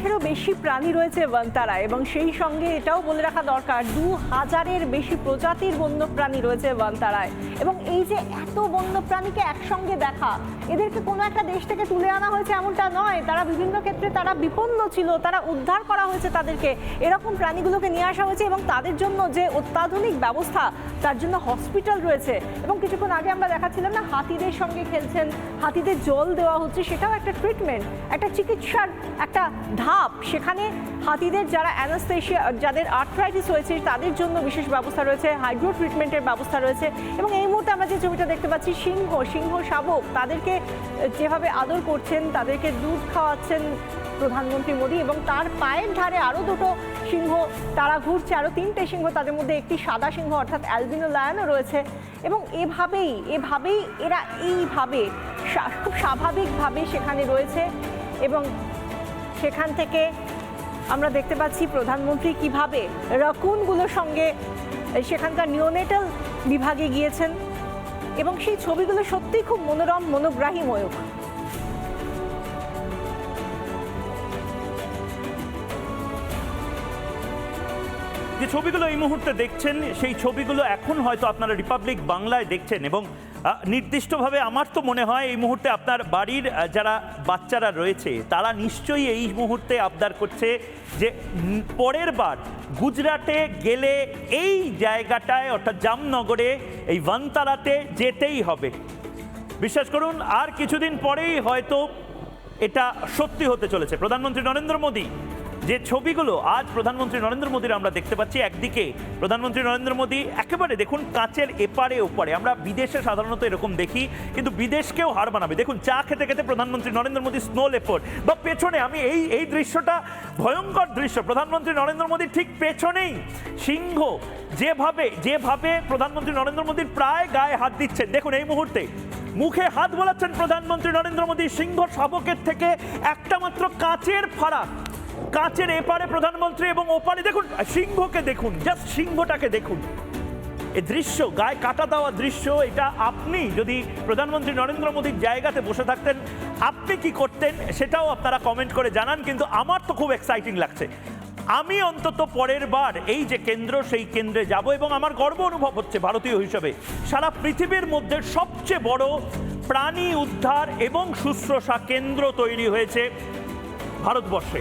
লাখেরও বেশি প্রাণী রয়েছে বনতারা এবং সেই সঙ্গে এটাও বলে রাখা দরকার, দু হাজারের বেশি প্রজাতির বন্যপ্রাণী রয়েছে বনতারায়। এবং এই যে এত বন্যপ্রাণীকে একসঙ্গে দেখা, এদেরকে কোনো একটা দেশ থেকে তুলে আনা হয়েছে এমনটা নয়। তারা বিভিন্ন ক্ষেত্রে তারা বিপন্ন ছিল, তারা উদ্ধার করা হয়েছে তাদেরকে। এরকম প্রাণীগুলোকে নিয়ে আসা হয়েছে এবং তাদের জন্য যে অত্যাধুনিক ব্যবস্থা, তার জন্য হসপিটাল রয়েছে। এবং কিছুক্ষণ আগে আমরা দেখাচ্ছিলাম না, হাতিদের সঙ্গে খেলছেন, হাতিদের জল দেওয়া হচ্ছে, সেটাও একটা ট্রিটমেন্ট একটা চিকিৎসার একটা ধাপ। সেখানে হাতিদের যারা অ্যানাস্থেশিয়া যাদের আর্থ্রাইটিস হয়েছে, তাদের জন্য বিশেষ ব্যবস্থা রয়েছে হাইড্রো ট্রিটমেন্টের ব্যবস্থা রয়েছে এবং এই মুহূর্তে আমরা যে ছবিটা দেখতে পাচ্ছি, সিংহ সিংহ শাবক, তাদেরকে যেভাবে আদর করছেন, তাদেরকে দুধ খাওয়াচ্ছেন প্রধানমন্ত্রী মোদী এবং তার পায়ের ধারে আরও দুটো সিংহ তারা ঘুরছে। আরও তিনটে সিংহ তাদের মধ্যে, একটি সাদা সিংহ অর্থাৎ অ্যালবিনো লায়নও রয়েছে এবং এভাবেই এভাবেই এরা এইভাবে খুব স্বাভাবিকভাবে সেখানে রয়েছে এবং সেখান থেকে আমরা দেখতে পাচ্ছি প্রধানমন্ত্রী কীভাবে রকুনগুলোর সঙ্গে সেখানকার নিওনেটাল বিভাগে গিয়েছেন এবং সেই ছবিগুলো সত্যিই খুব মনোরম, মনোগ্রাহী ময়ূক যে ছবিগুলো এই মুহূর্তে দেখছেন, সেই ছবিগুলো এখন হয়তো আপনারা রিপাবলিক বাংলায় দেখছেন এবং নির্দিষ্টভাবে আমার তো মনে হয় এই মুহূর্তে আপনার বাড়ির যারা বাচ্চারা রয়েছে, তারা নিশ্চয়ই এই মুহূর্তে আবদার করছে যে পরের বার গুজরাটে গেলে এই জায়গাটায়, অর্থাৎ জামনগরে, এই ভানতারাতে যেতেই হবে। বিশ্বাস করুন, আর কিছুদিন পরেই হয়তো এটা সত্যি হতে চলেছে। প্রধানমন্ত্রী নরেন্দ্র মোদী যে ছবিগুলো আজ প্রধানমন্ত্রী নরেন্দ্র মোদীর আমরা দেখতে পাচ্ছি, একদিকে প্রধানমন্ত্রী নরেন্দ্র মোদী একেবারে দেখুন কাঁচের এপারে ওপারে আমরা বিদেশে সাধারণত এরকম দেখি, কিন্তু বিদেশকেও হার মানাবে। দেখুন, চা খেতে খেতে প্রধানমন্ত্রী নরেন্দ্র মোদী স্নো লেপোর্ড বা পেছনে আমি এই এই দৃশ্যটা ভয়ঙ্কর দৃশ্য। প্রধানমন্ত্রী নরেন্দ্র মোদীর ঠিক পেছনেই সিংহ। যেভাবে যেভাবে প্রধানমন্ত্রী নরেন্দ্র মোদীর প্রায় গায়ে হাত দিচ্ছেন দেখুন, এই মুহূর্তে মুখে হাত বোলাচ্ছেন প্রধানমন্ত্রী নরেন্দ্র মোদী। সিংহ শাবকের থেকে একটা মাত্র কাচের ফারাক কাচের এপারে প্রধানমন্ত্রী এবং ওপারে দেখুন সিংহকে দেখুন জাস্ট সিংহটাকে দেখুন। এই দৃশ্য, গায়ে কাটা দেওয়া দৃশ্য, এটা আপনি যদি প্রধানমন্ত্রী নরেন্দ্র মোদীর জায়গাতে বসে থাকতেন, আপনি কি করতেন? সেটাও আপনারা কমেন্ট করে জানান, কিন্তু আমার তো খুব এক্সাইটিং লাগছে। আমি অন্তত পরের বার এই যে কেন্দ্র, সেই কেন্দ্রে যাব এবং আমার গর্ব অনুভব হচ্ছে ভারতীয় হিসেবে। সারা পৃথিবীর মধ্যে সবচেয়ে বড় প্রাণী উদ্ধার এবং শুশ্রূষা কেন্দ্র তৈরি হয়েছে ভারতবর্ষে।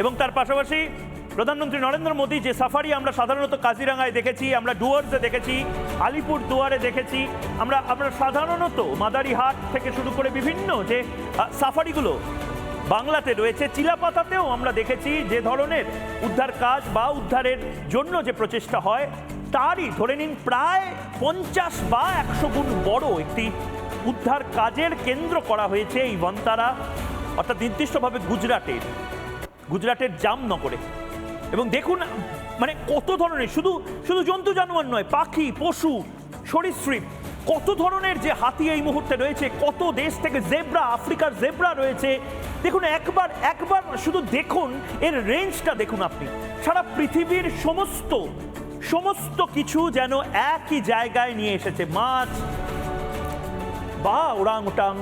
এবং তার পাশাপাশি প্রধানমন্ত্রী নরেন্দ্র মোদী যে সাফারি আমরা সাধারণত কাজিরাঙ্গায় দেখেছি, আমরা ডুয়ার্সে দেখেছি, আলিপুর দুয়ারে দেখেছি, আমরা আমরা সাধারণত মাদারিহাট থেকে শুরু করে বিভিন্ন যে সাফারিগুলো বাংলাতে রয়েছে, চিলাপাতাতেও আমরা দেখেছি যে ধরনের উদ্ধার কাজ বা উদ্ধারের জন্য যে প্রচেষ্টা হয়, তারই ধরে নিন প্রায় পঞ্চাশ বা একশো গুণ বড় একটি উদ্ধার কাজের কেন্দ্র করা হয়েছে এই বন্তারা, অর্থাৎ নির্দিষ্টভাবে গুজরাটের। গুজরাটের জামনগরে। এবং দেখুন মানে কত ধরনের, শুধু শুধু জন্তু জানোয়ার নয়, পাখি, পশু, সরীসৃপ, কত ধরনের যে হাতি এই মুহূর্তে রয়েছে, কত দেশ থেকে জেব্রা, আফ্রিকার জেব্রা রয়েছে। দেখুন, একবার একবার শুধু দেখুন, এর রেঞ্জটা দেখুন আপনি। সারা পৃথিবীর সমস্ত সমস্ত কিছু যেন একই জায়গায় নিয়ে এসেছে। মাছ, বা ওরাং ওটাং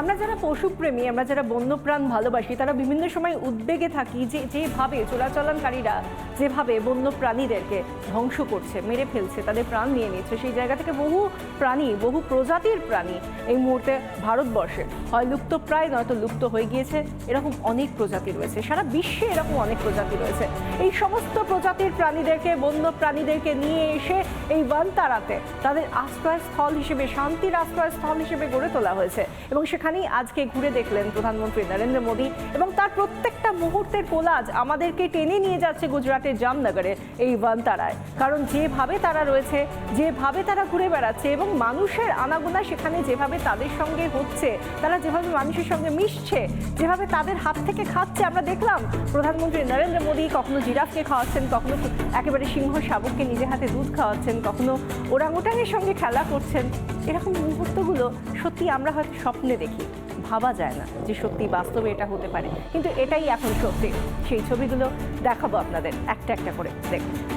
আমরা যারা পশুপ্রেমী, আমরা যারা বন্যপ্রাণ ভালোবাসি, তারা বিভিন্ন সময় উদ্বেগে থাকি যে যেভাবে চোরাচালানকারীরা যেভাবে বন্যপ্রাণীদেরকে ধ্বংস করছে, মেরে ফেলছে, তাদের প্রাণ নিয়ে নিচ্ছে, সেই জায়গা থেকে বহু প্রাণী, বহু প্রজাতির প্রাণী এই মুহূর্তে ভারতবর্ষে হয় লুপ্ত প্রায়, নয়তো লুপ্ত হয়ে গিয়েছে। এরকম অনেক প্রজাতি রয়েছে, সারা বিশ্বে এরকম অনেক প্রজাতি রয়েছে। এই সমস্ত প্রজাতির প্রাণীদেরকে বন্য প্রাণীদেরকে নিয়ে এসে এই বানতারাতে তাদের আশ্রয়স্থল হিসেবে, শান্তির আশ্রয়স্থল হিসেবে গড়ে তোলা হয়েছে এবং সেখানেই আজকে ঘুরে দেখলেন প্রধানমন্ত্রী নরেন্দ্র মোদী এবং তার প্রত্যেকটা মুহূর্তের কোলাজ আমাদেরকে টেনে নিয়ে যাচ্ছে গুজরাটের জামনগরে এই বানতারায়। কারণ যেভাবে তারা রয়েছে, যেভাবে তারা ঘুরে বেড়াচ্ছে এবং মানুষের আনাগোনা সেখানে যেভাবে তাদের সঙ্গে হচ্ছে, তারা যেভাবে মানুষের সঙ্গে মিশছে, যেভাবে তাদের হাত থেকে খাচ্ছে, আমরা দেখলাম প্রধানমন্ত্রী নরেন্দ্র মোদী কখনো জিরাফকে খাওয়াচ্ছেন, কখনো একেবারে সিংহ শাবককে নিজে হাতে দুধ খাওয়াচ্ছেন, কখনো ওরাংওটাংয়ের সঙ্গে খেলা করছেন। এরকম মুহূর্তগুলো সত্যি আমরা হয়তো স্বপ্নে দেখি। ভাবা যায় না যে সত্যি বাস্তবে এটা হতে পারে। কিন্তু এটাই এখন সত্যি। সেই ছবিগুলো দেখাবো আপনাদের একটা একটা করে। দেখুন।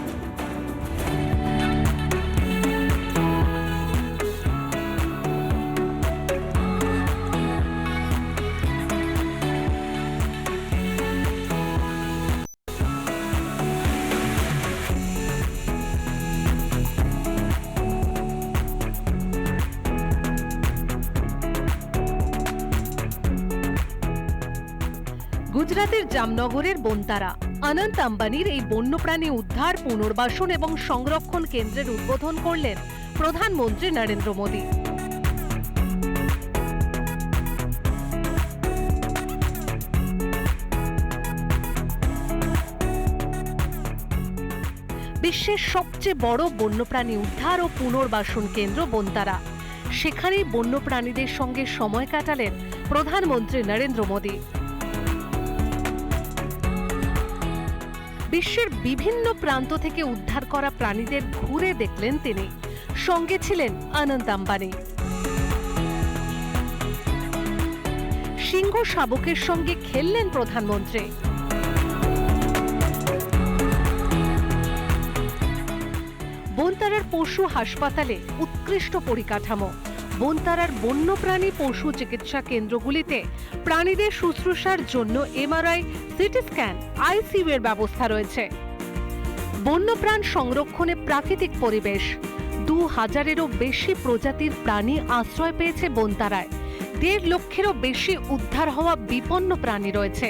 গুজরাতের জামনগরের বনতারা। অনন্ত আম্বানির এই বন্যপ্রাণী উদ্ধার, পুনর্বাসন এবং সংরক্ষণ কেন্দ্রের উদ্বোধন করলেন প্রধানমন্ত্রী নরেন্দ্র মোদী। বিশ্বের সবচেয়ে বড় বন্যপ্রাণী উদ্ধার ও পুনর্বাসন কেন্দ্র বনতারা। সেখানেই বন্যপ্রাণীদের সঙ্গে সময় কাটালেন প্রধানমন্ত্রী নরেন্দ্র মোদী। বিশ্বের বিভিন্ন প্রান্ত থেকে উদ্ধার করা প্রাণীদের ঘুরে দেখলেন তিনি। সঙ্গে ছিলেন আনন্দ আম্বানি। সিংহ শাবকের সঙ্গে খেললেন প্রধানমন্ত্রী। বনতারার পশু হাসপাতালে উৎকৃষ্ট পরিকাঠামো। বনতারার বন্যপ্রাণী পশু চিকিৎসা কেন্দ্রগুলিতে প্রাণীদের শুশ্রূষার জন্য এমআরআই, সিটি স্ক্যান, আইসিইউ এর ব্যবস্থা রয়েছে। বন্যপ্রাণ সংরক্ষণে প্রাকৃতিক পরিবেশ। দু হাজারেরও বেশি প্রজাতির প্রাণী আশ্রয় পেয়েছে বনতারায়। দেড় লক্ষেরও বেশি উদ্ধার হওয়া বিপন্ন প্রাণী রয়েছে।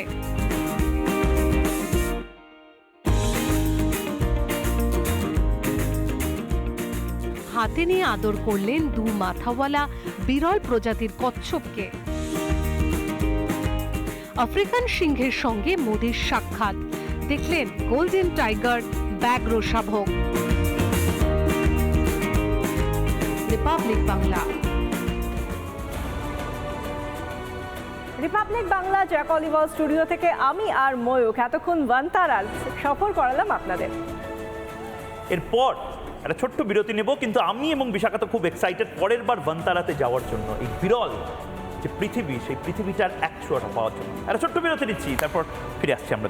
হাতে নিয়ে আদর করলেন দু মাথাওয়ালা বিরল প্রজাতির কচ্ছপকে। আফ্রিকান সিংহের সঙ্গে মোদির সাক্ষাৎ। দেখলেন গোল্ডেন টাইগার, ব্যাঘ্র শাবক। রিপাবলিক বাংলা। রিপাবলিক বাংলা জ্যাকলিবল স্টুডিও থেকে আমি আর ময়ূক এতক্ষণ বান্তারার সফর করালাম আপনাদের। এরপর একটা ছোট্ট বিরতি নেব, কিন্তু আমি এবং বিশাখা তো খুব এক্সাইটেড পরের বার বনতারাতে যাওয়ার জন্য। এই বিরল যে পৃথিবী, সেই পৃথিবীটার একশোটা পাওয়ার জন্য। একটা ছোট্ট বিরতি নিচ্ছি, তারপর ফিরে আসছি আমরা